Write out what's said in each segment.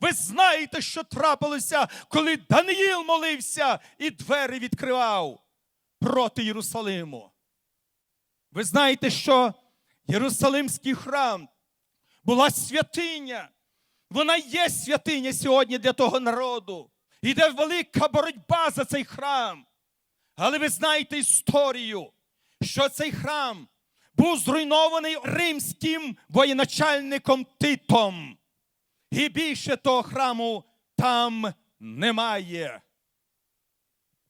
Ви знаєте, що трапилося, коли Даниїл молився і двері відкривав проти Єрусалиму. Ви знаєте, що Єрусалимський храм була святиня. Вона є святиня сьогодні для того народу. Іде велика боротьба за цей храм. Але ви знаєте історію, що цей храм був зруйнований римським воєначальником Титом. І більше того храму там немає.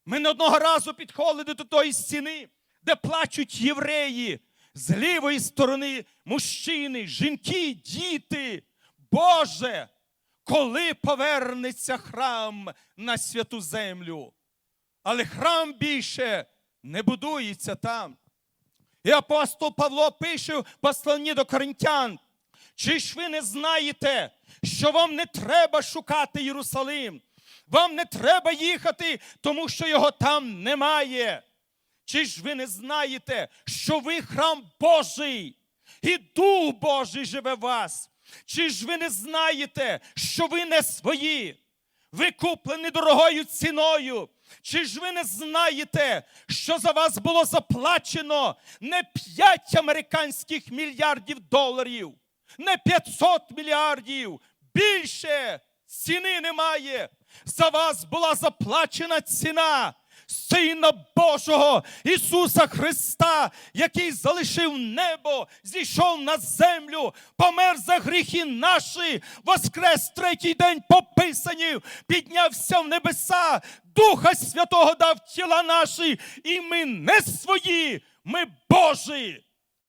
Ми не одного разу підходили до тої стіни, де плачуть євреї. З лівої сторони мужчини, жінки, діти. Боже, коли повернеться храм на святу землю? Але храм більше не будується там. І апостол Павло пише в посланні до коринтян, чи ж ви не знаєте, що вам не треба шукати Єрусалим? Вам не треба їхати, тому що його там немає. Чи ж ви не знаєте, що ви храм Божий, і Дух Божий живе в вас? Чи ж ви не знаєте, що ви не свої? Ви куплені дорогою ціною. Чи ж ви не знаєте, що за вас було заплачено не 5 американських мільярдів доларів, не 500 мільярдів, більше ціни немає. За вас була заплачена ціна. Сина Божого Ісуса Христа, який залишив небо, зійшов на землю, помер за гріхи наші, воскрес третій день по Писанню, піднявся в небеса, Духа Святого дав тіла наші, і ми не свої, ми Божі.